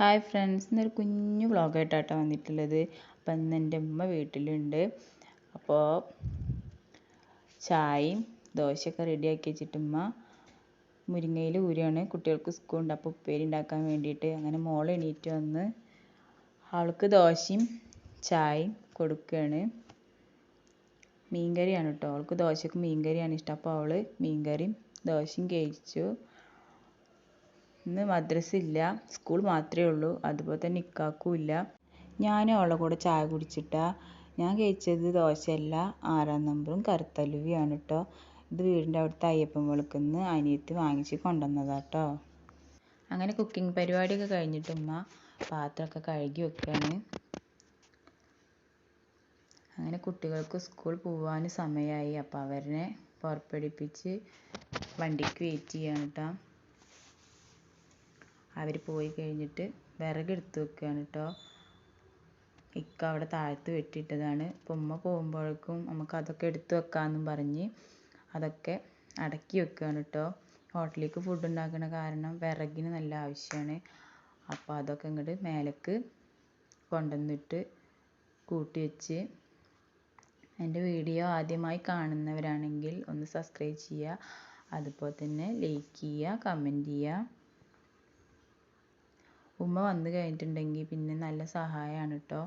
Hi friends ഇന്നൊരു കുഞ്ഞു വ്ളോഗായിട്ടാട്ടോ വന്നിട്ടുള്ളത്. അപ്പം ഇന്ന് എന്റെ ഉമ്മ വീട്ടിലുണ്ട്. അപ്പോൾ ചായയും ദോശയൊക്കെ റെഡിയാക്കി വെച്ചിട്ട് ഉമ്മ മുരിങ്ങയിൽ ഊരാണ് കുട്ടികൾക്ക് സ്കൂളുണ്ട്. അപ്പോൾ ഉപ്പേരി ഉണ്ടാക്കാൻ വേണ്ടിയിട്ട് അങ്ങനെ മോൾ എണീറ്റ് വന്ന് അവൾക്ക് ദോശയും ചായയും കൊടുക്കുകയാണ്. മീൻകറിയാണ് കേട്ടോ. അവൾക്ക് ദോശക്ക് മീൻകറിയാണ് ഇഷ്ടം. അപ്പോൾ അവൾ മീൻകറിയും ദോശയും കഴിച്ചു. ഇന്ന് മദ്രസ ഇല്ല സ്കൂൾ മാത്രമേ ഉള്ളൂ അതുപോലെ തന്നെ ഇക്കാക്കും ഇല്ല. ഞാനും അവളുടെ കൂടെ ചായ കുടിച്ചിട്ടാ. ഞാൻ കഴിച്ചത് ദോശയല്ല ആറാം നമ്പറും കറുത്തലുവിയാണ് കേട്ടോ ഇത് വീടിന്റെ അവിടുത്തെ അയ്യപ്പൻ വിളക്കുന്ന് അനിയത്തി വാങ്ങിച്ച് കൊണ്ടുവന്നതാട്ടോ അങ്ങനെ കുക്കിംഗ് പരിപാടിയൊക്കെ കഴിഞ്ഞിട്ട് ഉമ്മ പാത്രമൊക്കെ കഴുകി വെക്കുകയാണ് അങ്ങനെ കുട്ടികൾക്ക് സ്കൂൾ പോകാൻ സമയമായി. അപ്പോൾ അവരെ പുറപ്പെടുപ്പിച്ച് വണ്ടിക്ക് വെയിറ്റ് ചെയ്യാണ് കേട്ടോ അവർ പോയി കഴിഞ്ഞിട്ട് വിറകെടുത്ത് വെക്കുകയാണ് കേട്ടോ ഇക്ക അവിടെ താഴത്ത് വെട്ടിയിട്ടതാണ്. ഉമ്മ പോകുമ്പോഴേക്കും നമുക്ക് അതൊക്കെ എടുത്ത് വെക്കാമെന്നും പറഞ്ഞ് അതൊക്കെ അടക്കി വെക്കുകയാണ് കേട്ടോ ഹോട്ടലിലേക്ക് ഫുഡ് ഉണ്ടാക്കണ കാരണം വിറകിന് നല്ല ആവശ്യമാണ് അപ്പോൾ അതൊക്കെ ഇങ്ങോട്ട് മേലേക്ക് കൊണ്ടുവന്നിട്ട് കൂട്ടി വെച്ച് എന്റെ വീഡിയോ ആദ്യമായി കാണുന്നവരാണെങ്കിൽ ഒന്ന് സബ്സ്ക്രൈബ് ചെയ്യുക. അതുപോലെ തന്നെ ലൈക്ക് ചെയ്യുക കമന്റ് ചെയ്യുക. ഉമ്മ വന്ന് കഴിഞ്ഞിട്ടുണ്ടെങ്കിൽ പിന്നെ നല്ല സഹായമാണ് കേട്ടോ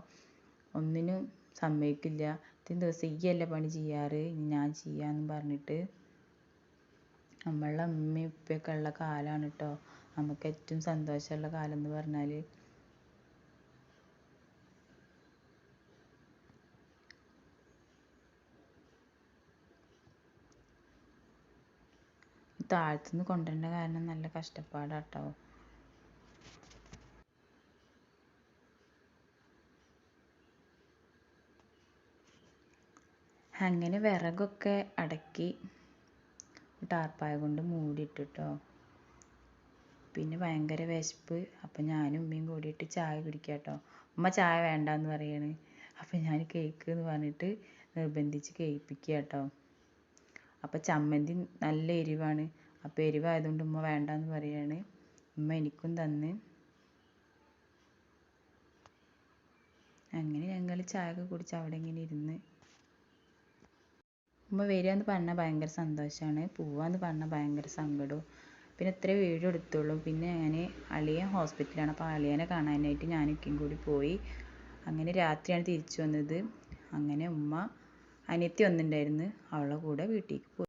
ഒന്നിനും സമ്മതിക്കില്ല. ഇത്രയും ദിവസം ഈയല്ലേ പണി ചെയ്യാറ്? ഇനി ഞാൻ ചെയ്യാന്ന് പറഞ്ഞിട്ട് നമ്മളുടെ ഉമ്മയും ഉപ്പയൊക്കെ ഉള്ള കാലമാണ് കേട്ടോ നമുക്ക് ഏറ്റവും സന്തോഷമുള്ള കാലം എന്ന് പറഞ്ഞാൽ താഴത്തുനിന്ന് കൊണ്ടുവരേണ്ട കാരണം നല്ല കഷ്ടപ്പാടാട്ടോ. അങ്ങനെ വിറകൊക്കെ അടക്കി ടാർപ്പായ കൊണ്ട് മൂടിയിട്ട് പിന്നെ ഭയങ്കര വിശപ്പ്. അപ്പം ഞാനും ഉമ്മയും കൂടിയിട്ട് ചായ കുടിക്കുക കേട്ടോ ഉമ്മ ചായ വേണ്ടാന്ന് പറയാണ്. അപ്പം ഞാൻ കേക്ക് എന്ന് പറഞ്ഞിട്ട് നിർബന്ധിച്ച് കേൾപ്പിക്കുക കേട്ടോ അപ്പം ചമ്മന്തി നല്ല എരിവാണ്. അപ്പോൾ എരിവായതുകൊണ്ട് ഉമ്മ വേണ്ടാന്ന് പറയാണ്. ഉമ്മ എനിക്കും തന്ന്. അങ്ങനെ ഞങ്ങൾ ചായ ഒക്കെ കുടിച്ച് അവിടെ ഇങ്ങനെ ഇരുന്ന് ഉമ്മ വരികയെന്ന് പറഞ്ഞാൽ ഭയങ്കര സന്തോഷമാണ് പോവാന്ന് പറഞ്ഞാൽ ഭയങ്കര സങ്കടവും. പിന്നെ ഇത്രേ വീഡിയോ എടുത്തുള്ളൂ. പിന്നെ ഞാൻ അളിയൻ ഹോസ്പിറ്റലാണ് അപ്പോൾ അളിയനെ കാണാനായിട്ട് ഞാൻ ഒക്കെയും കൂടി പോയി. അങ്ങനെ രാത്രിയാണ് തിരിച്ചു വന്നത്. അങ്ങനെ ഉമ്മ അനിയത്തി വന്നിട്ടുണ്ടായിരുന്നു. അവളുടെ കൂടെ വീട്ടിലേക്ക് പോയി.